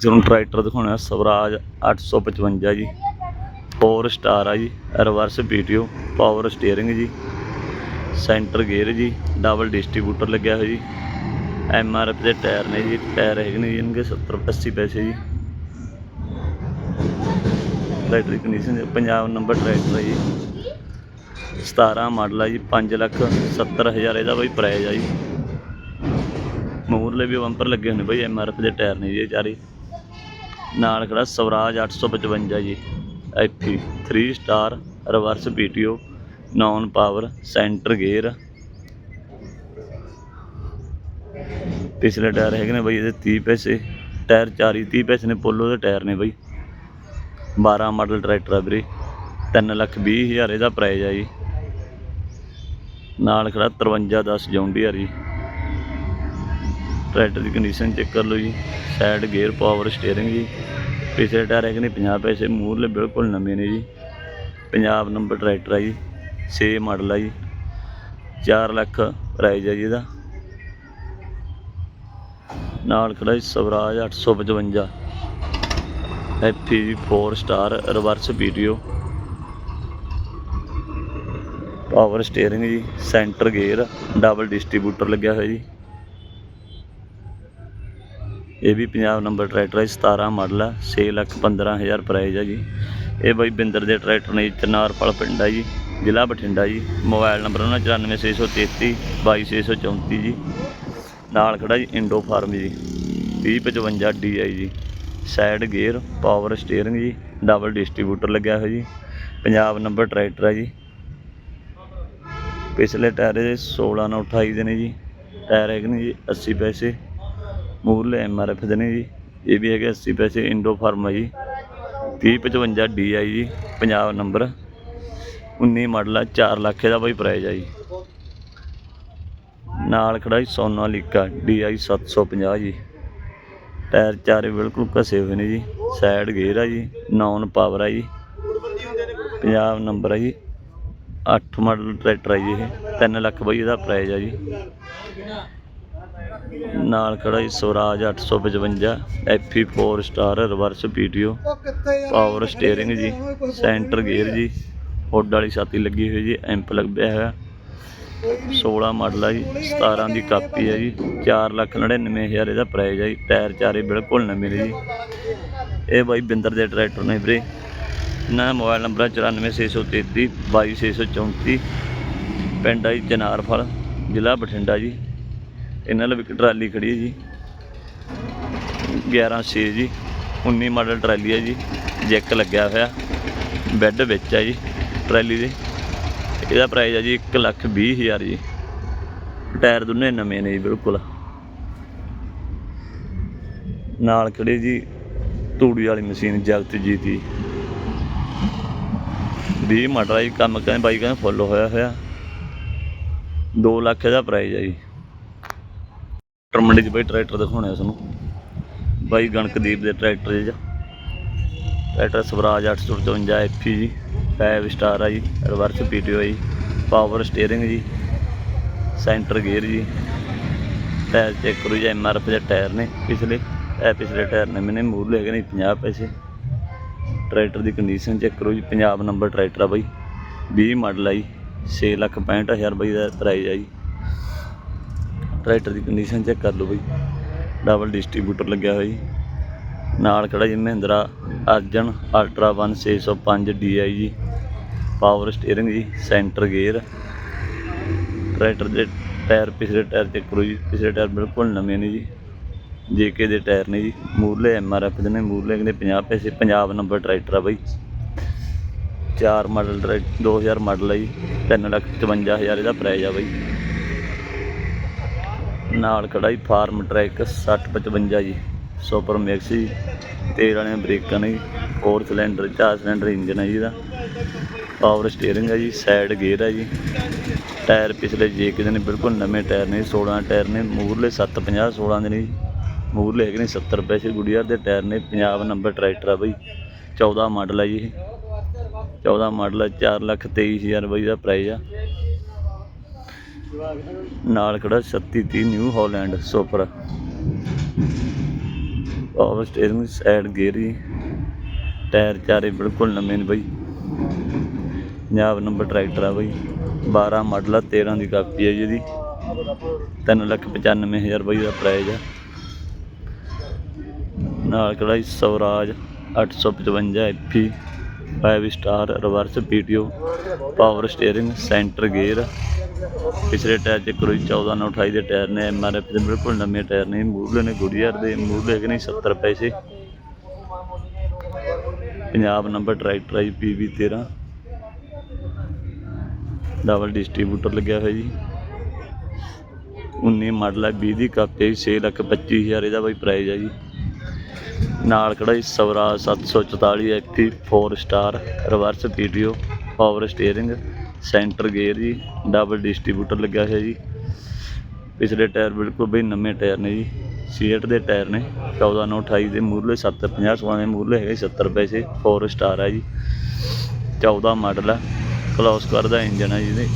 ਤੁਹਾਨੂੰ ਟਰੈਕਟਰ ਦਿਖਾਉਣਾ, ਸਵਰਾਜ 855 ਜੀ। 4 ਸਟਾਰ ਆ ਜੀ ਰਿਵਰਸ ਪੀਟੀਓ ਪਾਵਰ ਸਟੀਅਰਿੰਗ ਜੀ। ਸੈਂਟਰ ਗੇਅਰ ਜੀ ਡਬਲ ਡਿਸਟ੍ਰੀਬਿਊਟਰ ਲੱਗਿਆ ਹੋਇਆ ਜੀ। ਐਮ ਆਰ ਐਫ ਦੇ ਟਾਇਰ ਨੇ ਜੀ, ਟਾਇਰ ਹੈਗੇ ਨੇ ਜੀ ਇਹਨਾਂ ਦੇ 70 80 ਪੈਸੇ ਜੀ। ਟਰੈਕਟਰ ਦੀ ਕੰਡੀਸ਼ਨ ਪੰਜਾਬ ਨੰਬਰ ਟਰੈਕਟਰ ਹੈ ਜੀ। 17 ਮਾਡਲ ਆ ਜੀ 5 ਲੱਖ 70 ਹਜ਼ਾਰ ਇਹਦਾ ਬਈ ਪ੍ਰਾਈਜ਼ ਆ ਜੀ। ਮੂਰਲੇ ਵੀ ਬੰਪਰ ਲੱਗੇ ਹੋਏ ਨੇ ਬਈ ਐਮ ਆਰ ਐਫ ਦੇ ਟਾਇਰ ਨੇ ਜੀ ਇਹ ਚਾਰੇ। ਨਾਲ ਖੜਾ ਸਵਰਾਜ 855 ਜੀ FE 3 star reverse PTO non power centre gear ਪਿਛਲੇ ਟਾਇਰ ਹੈਗੇ ਨੇ ਬਈ, ਇਹਦੇ 30 ਪੈਸੇ, ਟਾਇਰ ਚਾਰੀ 30 ਪੈਸੇ ਨੇ ਪੋਲੋ ਦੇ ਟਾਇਰ ਨੇ ਬਈ। 12 ਮਾਡਲ ਟਰੈਕਟਰ ਆ ਵੀਰੇ 3 ਲੱਖ 20 ਹਜ਼ਾਰ ਇਹਦਾ ਪ੍ਰਾਈਜ਼ ਆ ਜੀ। ਨਾਲ ਖੜਾ 5310 ਜੌਂਡੀਅਰ ਜੀ। ਟਰੈਕਟਰ ਦੀ ਕੰਡੀਸ਼ਨ ਚੈੱਕ ਕਰ ਲਓ ਜੀ। ਸਾਈਡ ਗੇਅਰ ਪਾਵਰ ਸਟੀਅਰਿੰਗ ਜੀ। ਪਿਛਲੇ ਟਾਇਰ ਹੈਗੇ ਨੇ 50 ਪੈਸੇ ਮੂਹਰਲੇ ਬਿਲਕੁਲ ਨਵੇਂ ਨੇ ਜੀ। ਪੰਜਾਬ ਨੰਬਰ ਟਰੈਕਟਰ ਆ ਜੀ। 6 ਮਾਡਲ ਆ ਜੀ। 4 ਲੱਖ ਪ੍ਰਾਈਜ਼ ਆ ਜੀ ਇਹਦਾ। ਨਾਲ ਖੜਾ ਜੀ Swaraj 855 FE 4 star reverse video power steering ਜੀ। ਸੈਂਟਰ ਗੇਅਰ ਡਬਲ ਡਿਸਟ੍ਰੀਬਿਊਟਰ ਲੱਗਿਆ ਹੋਇਆ ਜੀ। ਇਹ ਵੀ ਪੰਜਾਬ ਨੰਬਰ ਟਰੈਕਟਰ ਹੈ 17 ਮਾਡਲ ਹੈ 6 ਲੱਖ 15000 ਪ੍ਰਾਈਜ਼ ਹੈ ਜੀ। ਇਹ ਬਾਈ ਬਿੰਦਰ ਦੇ ਟਰੈਕਟਰ ਨੇ ਜੀ, ਚਨਾਰਪਲ ਪਿੰਡ ਹੈ ਜੀ ਜ਼ਿਲ੍ਹਾ ਬਠਿੰਡਾ ਜੀ। ਮੋਬਾਈਲ ਨੰਬਰ ਉਹਨਾਂ 94633 22634 ਜੀ। ਨਾਲ ਖੜਾ ਜੀ ਇੰਡੋ ਫਾਰਮ ਜੀ 3055 DI ਜੀ। ਸਾਈਡ ਗੇਅਰ ਪਾਵਰ ਸਟੀਅਰਿੰਗ ਜੀ ਡਬਲ ਡਿਸਟ੍ਰੀਬਿਊਟਰ ਲੱਗਿਆ ਹੋਇਆ ਜੀ। ਪੰਜਾਬ ਨੰਬਰ ਟਰੈਕਟਰ ਹੈ ਜੀ। ਪਿਛਲੇ ਟਾਇਰ ਇਹਦੇ 16 ਨਾਲ 28 ਦੇ ਨੇ ਜੀ। ਟਾਇਰ ਹੈਗੇ ਨੇ ਜੀ 80 ਪੈਸੇ। ਮੂਰਲੇ ਐਮ ਆਰ ਐਫ ਦੇ ਨੇ ਜੀ। ਇਹ ਵੀ ਹੈਗੇ 80 ਪੈਸੇ ਇੰਡੋ ਫਾਰਮ ਹੈ ਜੀ। 3055 ਡੀ ਆਈ ਜੀ ਪੰਜਾਬ ਨੰਬਰ। 19 ਮਾਡਲ ਆ 4 ਲੱਖ ਦਾ ਬਾਈ ਪ੍ਰਾਈਜ਼ ਆ ਜੀ। ਨਾਲ ਖੜਾ ਜੀ ਸੋਨਾਲੀਕਾ ਡੀ ਆਈ 750 ਜੀ। ਟਾਇਰ ਚਾਰੇ ਬਿਲਕੁਲ ਘਸੇ ਹੋਏ ਨੇ ਜੀ। ਸਾਈਡ ਗੇਅਰ ਆ ਜੀ, ਨੌਨ ਪਾਵਰ ਆ ਜੀ। ਪੰਜਾਬ ਨੰਬਰ ਆ ਜੀ। 8 ਮਾਡਲ ਟਰੈਕਟਰ ਆ ਜੀ ਇਹ। 3 ਲੱਖ ਬਾਈ ਇਹਦਾ ਪ੍ਰਾਈਜ਼ ਆ ਜੀ। ਨਾਲ ਖੜਾ ਜੀ Swaraj 855 FE 4 star, reverse PTO power steering ਜੀ, ਸੈਂਟਰ ਗੇਅਰ ਜੀ, ਹੁੱਡ ਵਾਲੀ ਛਾਤੀ ਲੱਗੀ ਹੋਈ ਜੀ, ਐਂਪ ਲੱਗਿਆ ਹੋਇਆ। 16 ਮਾਡਲ ਆ ਜੀ 17 ਦੀ ਕਾਪੀ ਹੈ ਜੀ 4 ਲੱਖ 99 ਹਜ਼ਾਰ ਇਹਦਾ ਪ੍ਰਾਈਜ਼ ਆ ਜੀ, ਟਾਇਰ ਚਾਰੇ ਬਿਲਕੁਲ ਨਵੇਂ ਨੇ ਜੀ। ਇਹ ਬਾਈ ਬਿੰਦਰ ਦੇ ਟਰੈਕਟਰ ਨੇ ਵੀਰੇ। ਇਹਨਾਂ ਦਾ ਮੋਬਾਈਲ ਨੰਬਰ ਹੈ 94633 22634 ਪਿੰਡ ਆ ਜੀ ਜਨਾਰਫਲ, ਜ਼ਿਲ੍ਹਾ ਬਠਿੰਡਾ ਜੀ। ਇਹਨਾਂ ਲਈ ਇੱਕ ਟਰਾਲੀ ਖੜੀ ਹੈ ਜੀ। 11 ਛੇ ਜੀ। 19 ਮਾਡਲ ਟਰਾਲੀ ਹੈ ਜੀ। ਜੈਕ ਲੱਗਿਆ ਹੋਇਆ। ਬੈੱਡ ਵਿੱਚ ਹੈ ਜੀ ਟਰਾਲੀ ਦੇ। ਇਹਦਾ ਪ੍ਰਾਈਸ ਹੈ ਜੀ 1 ਲੱਖ 20 ਹਜ਼ਾਰ ਜੀ। ਟਾਇਰ ਦੋਨੇ ਨਵੇਂ ਨੇ ਜੀ, ਬਿਲਕੁਲ। ਨਾਲ ਖੜੇ ਜੀ ਤੂੜੀ ਵਾਲੀ ਮਸ਼ੀਨ ਜਗਤ ਜੀ। ਦੀ 20 ਮਾਡਲ ਹੈ ਜੀ। ਕੰਮ ਕਹਿੰਦੇ ਬਾਈ ਕਹਿੰਦੇ ਫੁੱਲ ਹੋਇਆ ਹੋਇਆ। 2 ਲੱਖ ਇਹਦਾ ਪ੍ਰਾਈਸ ਹੈ ਜੀ। ਟਰੈਕਟਰ ਮੰਡੀ 'ਚ ਬਾਈ ਟਰੈਕਟਰ ਦਿਖਾਉਣੇ ਆ ਤੁਹਾਨੂੰ। ਬਾਈ ਗਣਕਦੀਪ ਦੇ ਟਰੈਕਟਰ ਜੀ ਟਰੈਕਟਰ ਸਵਰਾਜ 855 ਐਫੀ ਜੀ 5 ਸਟਾਰ ਆ ਜੀ ਰਿਵਰਸ ਪੀਟੀਓ ਜੀ ਪਾਵਰ ਸਟੀਅਰਿੰਗ ਜੀ ਸੈਂਟਰ ਗੇਅਰ ਜੀ। ਟਾਇਰ ਚੈੱਕ ਕਰੋ ਜੀ ਐਮ ਆਰ ਐਫ ਦੇ ਟਾਇਰ ਨੇ ਪਿਛਲੇ। ਇਹ ਪਿਛਲੇ ਟਾਇਰ ਨੇ ਮੈਨੇ ਨੇ ਲੈ ਕੇ ਨਹੀਂ 50 ਪੈਸੇ। ਟਰੈਕਟਰ ਦੀ ਕੰਡੀਸ਼ਨ ਚੈੱਕ ਕਰੋ ਜੀ ਪੰਜਾਬ ਨੰਬਰ ਟਰੈਕਟਰ ਆ ਬਾਈ। 20 ਮਾਡਲ ਆ ਜੀ 6 ਲੱਖ 65 ਹਜ਼ਾਰ ਬਾਈ ਦਾ ਪ੍ਰਾਈਜ਼ ਆ ਜੀ। ਟਰੈਕਟਰ ਦੀ ਕੰਡੀਸ਼ਨ ਚੈੱਕ ਕਰ ਲਓ ਬਈ। ਡਬਲ ਡਿਸਟ੍ਰੀਬਿਊਟਰ ਲੱਗਿਆ ਹੋਇਆ ਜੀ। ਨਾਲ ਖੜਾ ਜੀ ਮਹਿੰਦਰਾ ਅਰਜਨ ਅਲਟਰਾ 1 605 DI ਜੀ ਪਾਵਰ ਸਟੀਅਰਿੰਗ ਜੀ ਸੈਂਟਰ ਗੇਅਰ ਟਰੈਕਟਰ ਦੇ ਟਾਇਰ ਪਿਛਲੇ ਟਾਇਰ ਚੈੱਕ ਕਰੋ ਜੀ। ਪਿਛਲੇ ਟਾਇਰ ਬਿਲਕੁਲ ਨਵੇਂ ਨੇ ਜੀ। ਜੇਕੇ ਦੇ ਟਾਇਰ ਨੇ ਜੀ। ਮੂਰਲੇ ਐਮਆਰਐਫ ਦੇ ਨੇ। ਮੂਰਲੇ ਕਹਿੰਦੇ 50 ਪੈਸੇ ਪੰਜਾਬ ਨੰਬਰ ਟਰੈਕਟਰ ਆ ਬਾਈ। 4 ਮਾਡਲ ਟਰੈਕ 2000 ਮਾਡਲ ਆ ਜੀ। 3 ਲੱਖ 55000 ਇਹਦਾ ਪ੍ਰਾਈਜ਼ ਆ ਬਾਈ। ਨਾਲ ਖੜਾ ਜੀ, ਫਾਰਮ ਟਰੈਕ 6055 ਜੀ, ਸੁਪਰ ਮਿਕਸ ਜੀ, ਤੇਲ ਵਾਲੀਆਂ ਬ੍ਰੇਕਾਂ ਨੇ ਜੀ 4 ਸਿਲੰਡਰ, ਚਾਰ ਸਿਲੰਡਰ ਇੰਜਨ ਹੈ ਜੀ ਦਾ ਪਾਵਰ ਸਟੀਅਰਿੰਗ ਹੈ ਜੀ, ਸਾਈਡ ਗੇਅਰ ਹੈ ਜੀ। ਟਾਇਰ ਪਿਛਲੇ ਜੇ ਕਿਤੇ ਨੇ ਬਿਲਕੁਲ ਨਵੇਂ ਟਾਇਰ ਨੇ 16 ਟਾਇਰ ਨੇ ਮੂਰਲੇ 750 16 ਦੇ ਨੇ ਜੀ। ਮੂਰਲੇ ਹੈਗੇ ਨੇ 70 ਪੈਸੇ ਗੁੜੀਆਰ ਦੇ ਟਾਇਰ ਨੇ ਪੰਜਾਬ ਨੰਬਰ ਟਰੈਕਟਰ ਆ ਬਈ 14 ਮਾਡਲ ਹੈ ਜੀ ਇਹ। 14 ਮਾਡਲ ਹੈ 4 ਲੱਖ 23 ਹਜ਼ਾਰ ਬਈ ਦਾ ਪ੍ਰਾਈਸ ਆ। ਨਾਲ ਖੜਾ 3630 new Holland, super. Power steering side gear ਜੀ ਟਾਇਰ ਚਾਰੇ ਬਿਲਕੁਲ ਨਵੇਂ ਨੇ ਬਾਈ। ਪੰਜਾਬ ਨੰਬਰ ਟਰੈਕਟਰ ਆ ਬਾਈ। 12 ਮਾਡਲ ਆ 13 ਦੀ ਕਾਪੀ ਹੈ ਜਿਹਦੀ ਇਹਦੀ। ਤਿੰਨ ਲੱਖ ਪਚਾਨਵੇਂ ਹਜ਼ਾਰ ਬਾਈ ਦਾ ਪ੍ਰਾਈਜ਼ ਆ। ਨਾਲ ਕੜਾਈ Swaraj 855 FE 5 star reverse PTO power steering centre gear ਪਿਛਲੇ ਟਾਇਰ ਚ ਕਰੋਈ 14 ਨਾਲ 28 ਦੇ ਟਾਇਰ ਨੇ ਐਮਆਰਐਫ ਦੇ ਬਿਲਕੁਲ ਨਵੇਂ ਟਾਇਰ ਨੇ। ਮੂਰਲੇ ਨੇ ਗੁੜੀਆਰ ਦੇ ਮੂਰਲੇ ਹੈਗੇ ਨੇ 70 ਪੈਸੇ। ਪੰਜਾਬ ਨੰਬਰ ਟਰੈਕਟਰ ਹੈ ਜੀ 13 ਡਬਲ ਡਿਸਟ੍ਰੀਬਿਊਟਰ ਲੱਗਿਆ ਹੋਇਆ ਜੀ। 19 ਮਾਡਲ ਹੈ 20 ਦੀ ਕਾਪੀ 6 ਲੱਖ 25 ਹਜ਼ਾਰ ਇਹਦਾ ਬਾਈ ਪ੍ਰਾਈਜ਼ ਹੈ ਜੀ। ਨਾਲ ਕੜਾਈ Swaraj 744 FE 4 star reverse PTO power steering centre gear ਜੀ ਡਬਲ ਡਿਸਟ੍ਰੀਬਿਊਟਰ ਲੱਗਿਆ ਹੋਇਆ ਜੀ। ਪਿਛਲੇ ਟਾਇਰ ਬਿਲਕੁਲ ਬਈ ਨਵੇਂ ਟਾਇਰ ਨੇ ਜੀ। ਸੀਟ ਦੇ ਟਾਇਰ ਨੇ 14 ਨੌ 28 ਦੇ ਮੂਰਲੇ 7 50 16 ਦੇ ਮੂਰਲੇ ਹੈਗੇ 70 ਪੈਸੇ 4 ਸਟਾਰ ਹੈ ਜੀ। 14 ਮਾਡਲ ਆ ਕਲੋਸ ਕਰਦਾ ਇੰਜਨ ਆ ਜਿਹਦੇ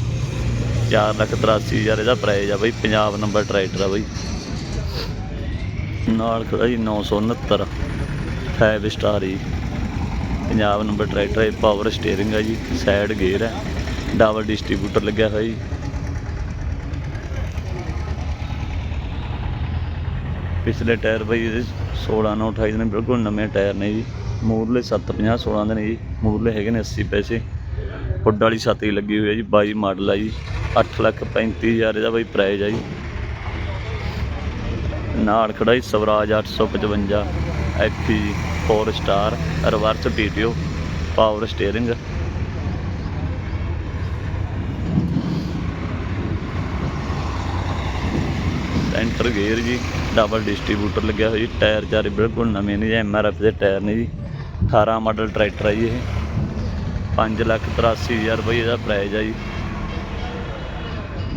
4 ਲੱਖ 83 ਹਜ਼ਾਰ ਇਹਦਾ ਪ੍ਰਾਈਜ਼ ਆ ਬਾਈ, ਪੰਜਾਬ ਨੰਬਰ ਟਰੈਕਟਰ ਆ ਬਾਈ। ਨਾਲ ਖੜਾ ਜੀ 969 5 ਸਟਾਰ ਜੀ। ਪੰਜਾਬ ਨੰਬਰ ਟਰੈਕਟਰ ਹੈ ਪਾਵਰ ਸਟੀਅਰਿੰਗ ਆ ਜੀ ਸਾਈਡ ਗੇਅਰ ਹੈ ਡਬਲ ਡਿਸਟ੍ਰੀਬਿਊਟਰ ਲੱਗਿਆ ਹੋਇਆ ਜੀ। ਪਿਛਲੇ ਟਾਇਰ ਬਈ ਇਹਦੇ 16 ਨਾਲ 28 ਦੇ ਨੇ, ਬਿਲਕੁਲ ਨਵੇਂ ਟਾਇਰ ਨੇ ਜੀ। ਮੂਰਲੇ 750 16 ਦੇ ਨੇ ਜੀ। ਮੂਰਲੇ ਹੈਗੇ ਨੇ 80 ਪੈਸੇ। ਹੁੱਡ ਵਾਲੀ ਛਾਤੀ ਲੱਗੀ ਹੋਈ ਹੈ ਜੀ 22 ਮਾਡਲ ਆ ਜੀ। 8 ਲੱਖ 35 ਹਜ਼ਾਰ ਇਹਦਾ ਬਈ ਪ੍ਰਾਈਜ਼ ਆ ਜੀ। ਨਾਲ ਖੜਾ ਜੀ Swaraj 855 FE 4 star reverse PTO power steering centre gear ਜੀ ਡਬਲ ਡਿਸਟ੍ਰੀਬਿਊਟਰ ਲੱਗਿਆ ਹੋਇਆ ਜੀ, ਟਾਇਰ ਚਾਰੇ ਬਿਲਕੁਲ ਨਵੇਂ ਨੇ ਜੀ ਐਮਆਰਐਫ ਦੇ ਟਾਇਰ ਨੇ ਜੀ 18 ਮਾਡਲ ਟਰੈਕਟਰ ਹੈ ਜੀ ਇਹ। 5 ਲੱਖ 83 ਹਜ਼ਾਰ ਰੁਪਏ ਇਹਦਾ ਪ੍ਰਾਈਜ਼ ਹੈ ਜੀ।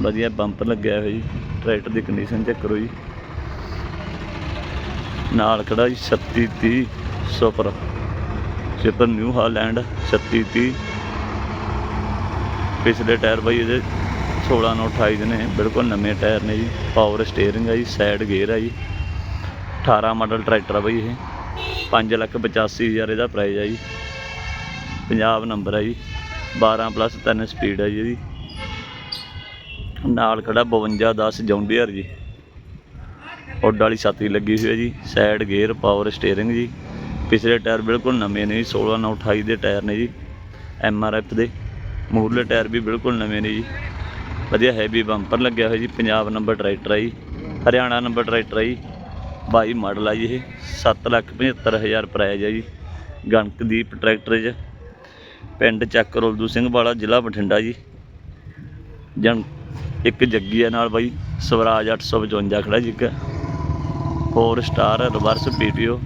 ਵਧੀਆ ਬੰਪਰ ਲੱਗਿਆ ਹੋਇਆ ਜੀ ਟਰੈਕਟਰ ਦੀ ਕੰਡੀਸ਼ਨ ਚੈੱਕ ਕਰੋ ਜੀ। ਨਾਲ ਖੜਾ ਜੀ 3630 ਸੁਪਰ। ਸੁਪਰ ਨਿਊ ਹਾਲੈਂਡ 3630 ਪਿਛਲੇ ਟਾਇਰ ਬਾਈ ਇਹਦੇ 16 ਨਾਲ 28 ਦੇ ਨੇ, ਬਿਲਕੁਲ ਨਵੇਂ ਟਾਇਰ ਨੇ ਜੀ ਪਾਵਰ ਸਟੀਅਰਿੰਗ ਆ ਜੀ ਸਾਈਡ ਗੇਅਰ ਆ ਜੀ 18 ਮਾਡਲ ਟਰੈਕਟਰ ਆ ਬਾਈ ਇਹ 5 ਲੱਖ 85 ਹਜ਼ਾਰ ਇਹਦਾ ਪ੍ਰਾਈਜ਼ ਆ ਜੀ ਪੰਜਾਬ ਨੰਬਰ ਆ ਜੀ 12 ਪਲੱਸ 3 ਸਪੀਡ ਆ ਜੀ ਇਹਦੀ, ਨਾਲ ਖੜਾ 5210 ਜੌਂਡੀਅਰ ਜੀ, ਉੱਡ ਵਾਲੀ ਛਾਤੀ ਲੱਗੀ ਹੋਈ ਹੈ ਜੀ ਸਾਈਡ ਗੇਅਰ ਪਾਵਰ ਸਟੀਅਰਿੰਗ ਜੀ, ਪਿਛਲੇ ਟਾਇਰ ਬਿਲਕੁਲ ਨਵੇਂ ਨੇ ਜੀ 16 ਨਾਲ 28 ਦੇ ਟਾਇਰ ਨੇ ਜੀ ਐਮ ਆਰ ਐਫ ਦੇ, ਮੂਹਰਲੇ ਟਾਇਰ ਵੀ ਬਿਲਕੁਲ ਨਵੇਂ ਨੇ ਜੀ ਵਧੀਆ ਹੈਵੀ ਬੰਪਰ ਲੱਗਿਆ ਹੋਇਆ ਜੀ, ਪੰਜਾਬ ਨੰਬਰ ਟਰੈਕਟਰ ਆ ਜੀ, ਹਰਿਆਣਾ ਨੰਬਰ ਟਰੈਕਟਰ ਆ ਜੀ 22 ਮਾਡਲ ਆ ਜੀ ਇਹ 7 ਲੱਖ 75 ਹਜ਼ਾਰ ਪ੍ਰਾਈਜ਼ ਆ ਜੀ, ਗਣਕਦੀਪ ਟਰੈਕਟਰ 'ਚ, ਪਿੰਡ ਚੱਕ ਰੋਲਦੂ ਸਿੰਘ ਵਾਲਾ, ਜ਼ਿਲ੍ਹਾ ਬਠਿੰਡਾ ਜੀ। ਜਨ ਇੱਕ ਜੱਗੀ ਆ ਨਾਲ ਬਾਈ, ਸਵਰਾਜ 855 ਖੜਾ ਜੀ ਇੱਕ। 4 ਸਟਾਰ ਰਿਵਰਸ ਪੀਟੀਓ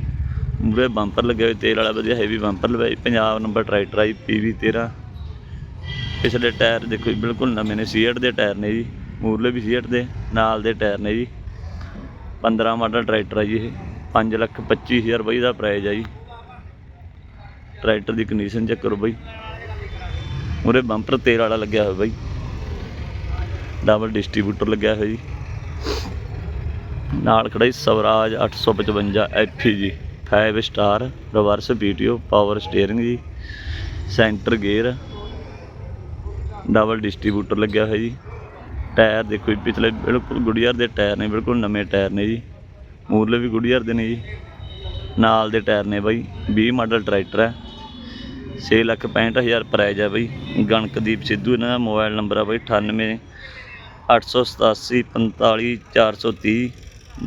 ਮੂਰੇ ਬੰਪਰ ਲੱਗੇ ਹੋਏ ਤੇਲ ਵਾਲਾ ਵਧੀਆ ਹੈਵੀ ਬੰਪਰ ਲਵਾਈ ਪੰਜਾਬ ਨੰਬਰ ਟਰੈਕਟਰ ਆ ਜੀ ਪੀਵੀ 13 ਪਿਛਲੇ ਟਾਇਰ ਦੇਖੋ ਜੀ, ਬਿਲਕੁਲ ਨਵੇਂ ਨੇ ਸੀਟ ਦੇ ਟਾਇਰ ਨੇ ਜੀ, ਮੂਰਲੇ ਵੀ ਸੀਟ ਦੇ, ਨਾਲ ਦੇ ਟਾਇਰ ਨੇ ਜੀ। 15 ਮਾਡਲ ਟਰੈਕਟਰ ਆ ਜੀ ਇਹ 5 ਲੱਖ 25 ਹਜ਼ਾਰ ਬਾਈ ਦਾ ਪ੍ਰਾਈਜ਼ ਹੈ ਜੀ। ਟਰੈਕਟਰ ਦੀ ਕੰਡੀਸ਼ਨ ਚੈੱਕ ਕਰੋ ਬਾਈ। ਉਰੇ ਬੰਪਰ ਤੇਲ ਵਾਲਾ ਲੱਗਿਆ ਹੋਇਆ ਬਾਈ। ਡਬਲ ਡਿਸਟ੍ਰੀਬਿਊਟਰ ਲੱਗਿਆ ਹੋਇਆ ਜੀ। ਨਾਲ ਖੜਾ ਜੀ ਸਵਰਾਜ 855 ਐਫੀ ਜੀ 5 star reverse PTO power steering ਜੀ। ਸੈਂਟਰ ਗੇਅਰ ਡਬਲ ਡਿਸਟ੍ਰੀਬਿਊਟਰ ਲੱਗਿਆ ਹੋਇਆ ਜੀ। ਟਾਇਰ ਦੇਖੋ ਜੀ, ਪਿਛਲੇ ਬਿਲਕੁਲ ਗੁੜੀਅਰ ਦੇ ਟਾਇਰ ਨੇ, ਬਿਲਕੁਲ ਨਵੇਂ ਟਾਇਰ ਨੇ ਜੀ। ਮੂਰਲੇ ਵੀ ਗੁੜੀਅਰ ਦੇ ਨੇ ਜੀ। ਨਾਲ ਦੇ ਟਾਇਰ ਨੇ ਬਾਈ 20 ਮਾਡਲ ਟਰੈਕਟਰ ਹੈ। 6 ਲੱਖ 65 ਹਜ਼ਾਰ ਪ੍ਰਾਈਜ਼ ਹੈ ਬਾਈ। ਗਣਕਦੀਪ ਸਿੱਧੂ ਇਹਨਾਂ ਦਾ ਮੋਬਾਈਲ ਨੰਬਰ ਆ ਬਾਈ 98 887 45 430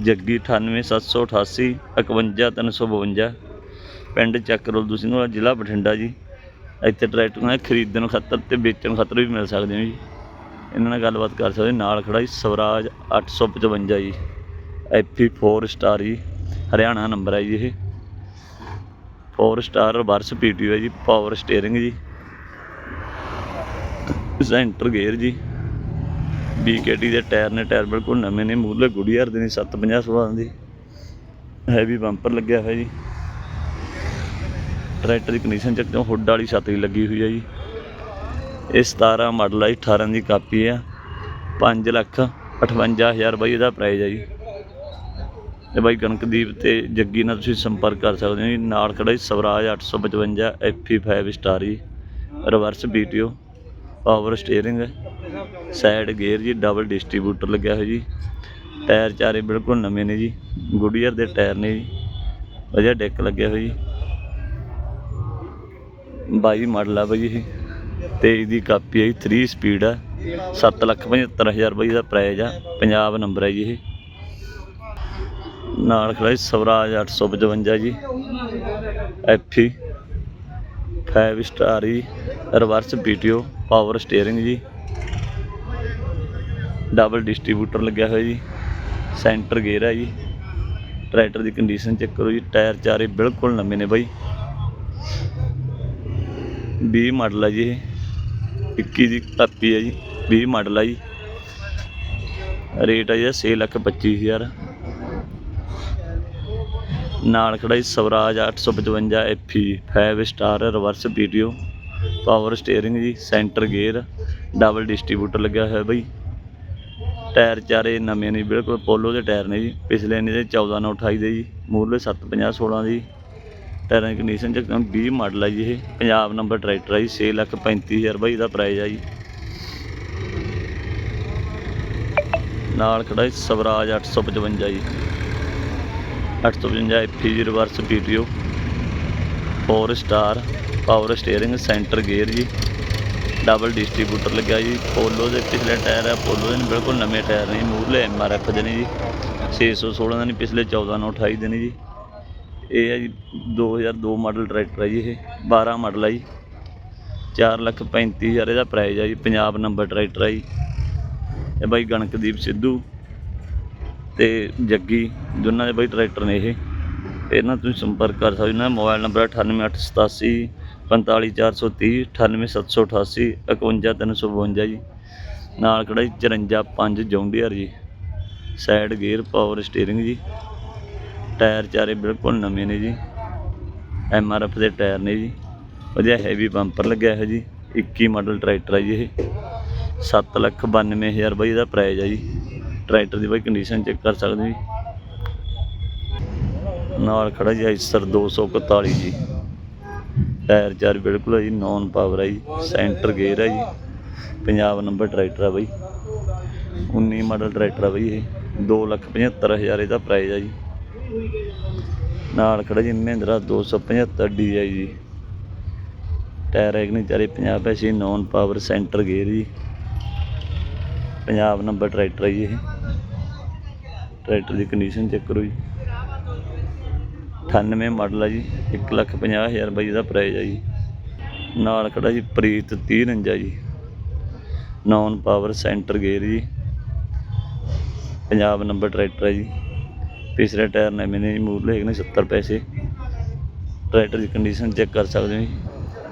ਜੱਗੀ 98 788 51 352 ਪਿੰਡ ਚੱਕਰੋਲ, ਤੁਸੀਂ ਨੂੰ ਜ਼ਿਲ੍ਹਾ ਬਠਿੰਡਾ ਜੀ। ਇੱਥੇ ਟਰੈਕਟਰ ਨੇ ਖਰੀਦਣ ਖਾਤਰ ਤੇ ਵੇਚਣ ਖਾਤਰ ਵੀ ਮਿਲ ਸਕਦੇ ਹੋ ਜੀ। ਇਹਨਾਂ ਨਾਲ ਗੱਲਬਾਤ ਕਰ ਸਕਦੇ ਨਾਲ ਖੜਾ ਜੀ ਸਵਰਾਜ 855 ਜੀ। ਐਫੀ 4 ਸਟਾਰ ਜੀ। ਹਰਿਆਣਾ ਨੰਬਰ ਹੈ ਜੀ ਇਹ। 4 ਸਟਾਰ ਰਿਵਰਸ ਪੀਟੀਓ ਹੈ ਜੀ। ਪਾਵਰ ਸਟੀਅਰਿੰਗ ਜੀ। ਸੈਂਟਰ ਗੇਅਰ ਜੀ। ਬੀਕੇਟੀ ਦੇ ਟਾਇਰ ਨੇ ਟਾਇਰ ਬਿਲਕੁਲ ਨਵੇਂ ਨੇ। ਮੂਹਰੇ ਗੁੜੀਆਰ ਦੇ ਨੇ। 750 16 ਦੀ। ਹੈਵੀ ਬੰਪਰ ਲੱਗਿਆ ਹੋਇਆ ਜੀ। ਟਰੈਕਟਰ ਦੀ ਕੰਡੀਸ਼ਨ ਚੱਕ ਤੋਂ ਹੁੱਡ ਵਾਲੀ ਛਾਤੀ ਲੱਗੀ ਹੋਈ ਹੈ ਜੀ। ਇਹ 17 ਮਾਡਲ ਹੈ ਜੀ, 18 ਦੀ ਕਾਪੀ ਆ। 5 ਲੱਖ 58000 ਬਾਈ ਇਹਦਾ ਪ੍ਰਾਈਸ ਹੈ ਜੀ। ਤੇ ਬਾਈ ਕਣਕਦੀਪ ਤੇ ਜੱਗੀ ਨਾਲ ਤੁਸੀਂ ਸੰਪਰਕ ਕਰ ਸਕਦੇ ਹੋ ਜੀ। ਨਾਲ ਖੜਾ ਜੀ ਸਵਰਾਜ 855 ਐਫੀ 5 ਸਟਾਰ ਜੀ। Reverse PTO power steering side gear ਜੀ ਡਬਲ ਡਿਸਟ੍ਰੀਬਿਊਟਰ ਲੱਗਿਆ ਹੋਇਆ ਜੀ। ਟਾਇਰ ਚਾਰੇ ਬਿਲਕੁਲ ਨਵੇਂ ਨੇ ਜੀ। ਗੁੱਡੀਅਰ ਦੇ ਟਾਇਰ ਨੇ ਜੀ। ਵਧੀਆ ਡੈਕ ਲੱਗਿਆ ਹੋਇਆ ਜੀ। ਬਾਈ ਮਾਡਲ ਆ ਬਾਈ ਇਹ। ਤੇ ਇਹਦੀ ਕਾਪੀ ਹੈ 3 ਸਪੀਡ ਆ। 775000 ਬਾਈ ਦਾ ਪ੍ਰਾਈਜ਼ ਆ। ਪੰਜਾਬ ਨੰਬਰ ਹੈ ਜੀ ਇਹ। ਨਾਲ ਖੜਾ ਜੀ ਸਵਰਾਜ 855 ਜੀ। ਐਫੀ 5 ਸਟਾਰ ਜੀ। ਰਿਵਰਸ ਪੀਟੀਓ ਪਾਵਰ ਸਟੀਅਰਿੰਗ ਜੀ। ਡਬਲ ਡਿਸਟ੍ਰੀਬਿਊਟਰ ਲੱਗਿਆ ਹੋਇਆ ਜੀ। ਸੈਂਟਰ ਗੇਅਰ ਹੈ ਜੀ। ਟਰੈਕਟਰ ਦੀ ਕੰਡੀਸ਼ਨ ਚੈੱਕ ਕਰੋ ਜੀ। ਟਾਇਰ ਚਾਰੇ ਬਿਲਕੁਲ ਨਵੇਂ ਨੇ ਬਾਈ। 20 ਮਾਡਲ ਆ ਜੀ ਇਹ। 21 ਦੀ ਕਾਪੀ ਹੈ ਜੀ 20 ਮਾਡਲ ਆ ਜੀ। ਰੇਟ ਹੈ ਜੀ 6 ਲੱਖ 25 ਹਜ਼ਾਰ। ਨਾਲ ਖੜਾ ਜੀ Swaraj 855 FE 5 star reverse video power steering ਜੀ ਸੈਂਟਰ ਗੇਅਰ ਡਬਲ ਡਿਸਟ੍ਰੀਬਿਊਟਰ ਲੱਗਿਆ ਹੋਇਆ ਬਈ। ਟਾਇਰ ਚਾਰੇ ਨਵੇਂ ਨੇ, ਬਿਲਕੁਲ ਪੋਲੋ ਦੇ ਟਾਇਰ ਨੇ ਜੀ। ਪਿਛਲੇ ਨੇ ਦੇ 14 ਨਾਲ 28 ਦੇ ਜੀ ਮੂਰਲੇ 750 16 ਦੀ। ਟਾਇਰਾਂ ਕੰਡੀਸ਼ਨ ਚ 20 ਮਾਡਲ ਆ ਜੀ ਇਹ। ਪੰਜਾਬ ਨੰਬਰ ਟਰੈਕਟਰ ਆ ਜੀ 6 ਲੱਖ 35000 ਬਾਈ ਦਾ ਪ੍ਰਾਈਜ਼ ਆ ਜੀ। ਨਾਲ ਖੜਾ ਜੀ ਸਵਰਾਜ 855 ਜੀ। 855 ਐਫੀ ਜੀ reverse PTO 4 star power steering centre gear ਜੀ। ਡਬਲ ਡਿਸਟ੍ਰੀਬਿਊਟਰ ਲੱਗਿਆ ਜੀ। ਪੋਲੋ ਦੇ ਪਿਛਲੇ ਟਾਇਰ ਆ ਪੋਲੋ ਦੇ ਬਿਲਕੁਲ ਨਵੇਂ ਟਾਇਰ ਨੇ ਜੀ, ਮੂਹਰਲੇ ਐਮ ਆਰ ਐਫ ਦੇ ਨੇ ਜੀ। 616 ਦੇ ਨੇ ਪਿਛਲੇ 14 ਨੂੰ 28 ਦੇ ਨੇ ਜੀ। ਇਹ ਹੈ ਜੀ 2002 ਮਾਡਲ ਟਰੈਕਟਰ ਹੈ ਜੀ ਇਹ 12 ਮਾਡਲ ਹੈ ਜੀ। 4 ਲੱਖ 35 ਹਜ਼ਾਰ ਇਹਦਾ ਪ੍ਰਾਈਜ਼ ਹੈ ਜੀ, ਪੰਜਾਬ ਨੰਬਰ ਟਰੈਕਟਰ ਹੈ ਜੀ। ਇਹ ਬਾਈ ਗਣਕਦੀਪ ਸਿੱਧੂ ਤੇ ਜੱਗੀ, ਦੋਨਾਂ ਦੇ ਬਾਈ ਟਰੈਕਟਰ ਨੇ ਇਹ। ਇਹਨਾਂ ਤੁਸੀਂ ਸੰਪਰਕ ਕਰ ਸਕਦੇ ਹੋ, ਇਹਨਾਂ ਦਾ ਮੋਬਾਈਲ ਨੰਬਰ 98887 45430 98788 51352 ਜੀ। ਨਾਲ ਖੜਾ ਜੀ 54 ਜੌਂਡੀਅਰ ਜੀ। ਸਾਈਡ ਗੇਅਰ ਪਾਵਰ ਸਟੀਅਰਿੰਗ ਜੀ। ਟਾਇਰ ਚਾਰੇ ਬਿਲਕੁਲ ਨਵੇਂ ਨੇ ਜੀ। ਐਮ ਆਰ ਐਫ ਦੇ ਟਾਇਰ ਨੇ ਜੀ। ਵਧੀਆ ਹੈਵੀ ਬੰਪਰ ਲੱਗਿਆ ਹੈ ਜੀ। 21 ਮਾਡਲ ਟਰੈਕਟਰ ਹੈ ਜੀ ਇਹ। 7 ਲੱਖ 92000 ਬਾਈ ਇਹਦਾ ਪ੍ਰਾਈਜ਼ ਹੈ ਜੀ। ਟਰੈਕਟਰ ਦੀ ਬਾਈ ਕੰਡੀਸ਼ਨ ਚੈੱਕ ਕਰ ਸਕਦੇ ਜੀ। ਨਾਲ ਖੜਾ ਜੀ ਆਈਸਰ 241 ਜੀ। ਟਾਇਰ ਚਾਰ ਬਿਲਕੁਲ ਹੈ ਜੀ ਨੌਨ ਪਾਵਰ ਹੈ ਜੀ। ਸੈਂਟਰ ਗੇਅਰ ਹੈ ਜੀ। ਪੰਜਾਬ ਨੰਬਰ ਟਰੈਕਟਰ ਹੈ ਬਾਈ। 19 ਮਾਡਲ ਟਰੈਕਟਰ ਹੈ ਬਾਈ ਇਹ। 275000 ਇਹਦਾ ਪ੍ਰਾਈਜ਼ ਹੈ ਜੀ। ਨਾਲ ਖੜਾ ਜੀ ਮਹਿੰਦਰਾ 275 DI ਜੀ। ਟਾਇਰ ਹੈ ਕਿ ਨਹੀਂ ਚਾਰੇ 50 ਪੈਸੇ ਨੌਨ ਪਾਵਰ ਸੈਂਟਰ ਗੇਅਰ ਜੀ। ਪੰਜਾਬ ਨੰਬਰ ਟਰੈਕਟਰ ਹੈ ਜੀ ਇਹ। ਟਰੈਕਟਰ ਦੀ ਕੰਡੀਸ਼ਨ ਚੈੱਕ ਕਰੋ ਜੀ। 98 ਮਾਡਲ ਹੈ ਜੀ 1 ਲੱਖ 50 ਹਜ਼ਾਰ ਬਾਈ ਦਾ ਪ੍ਰਾਈਜ਼ ਹੈ ਜੀ। ਨਾਲ ਖੜਾ ਜੀ ਪ੍ਰੀਤ 3049 ਜੀ। ਨੌਨ ਪਾਵਰ ਸੈਂਟਰ ਗੇਅਰ ਜੀ। ਪੰਜਾਬ ਨੰਬਰ ਟਰੈਕਟਰ ਹੈ ਜੀ। ਪਿਛਲੇ ਟਾਇਰ ਨਵੇਂ ਨੇ ਜੀ ਮੂਰਲੇ ਹੈਗੇ ਨੇ 70 ਪੈਸੇ। ਟਰੈਕਟਰ ਦੀ ਕੰਡੀਸ਼ਨ ਚੈੱਕ ਕਰ ਸਕਦੇ ਹੋ ਜੀ।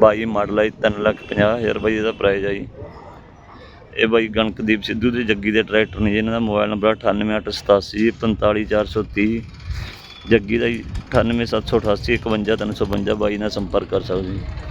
ਬਾਈ ਮਾਡਲ ਹੈ 3 ਲੱਖ 50 ਹਜ਼ਾਰ ਬਾਈ ਇਹਦਾ ਪ੍ਰਾਈਜ਼ ਹੈ ਜੀ ਇਹ ਬਾਈ ਗਣਕਦੀਪ ਸਿੱਧੂ ਦੇ ਜੱਗੀ ਦੇ ਟਰੈਕਟਰ ਨੇ ਜੀ, ਇਹਨਾਂ ਦਾ ਮੋਬਾਈਲ ਨੰਬਰ 98887 45430 ਜੱਗੀ ਦਾ ਜੀ 98788 51352 ਬਾਈ ਨਾਲ ਸੰਪਰਕ ਕਰ ਸਕਦੇ ਹੋ ਜੀ।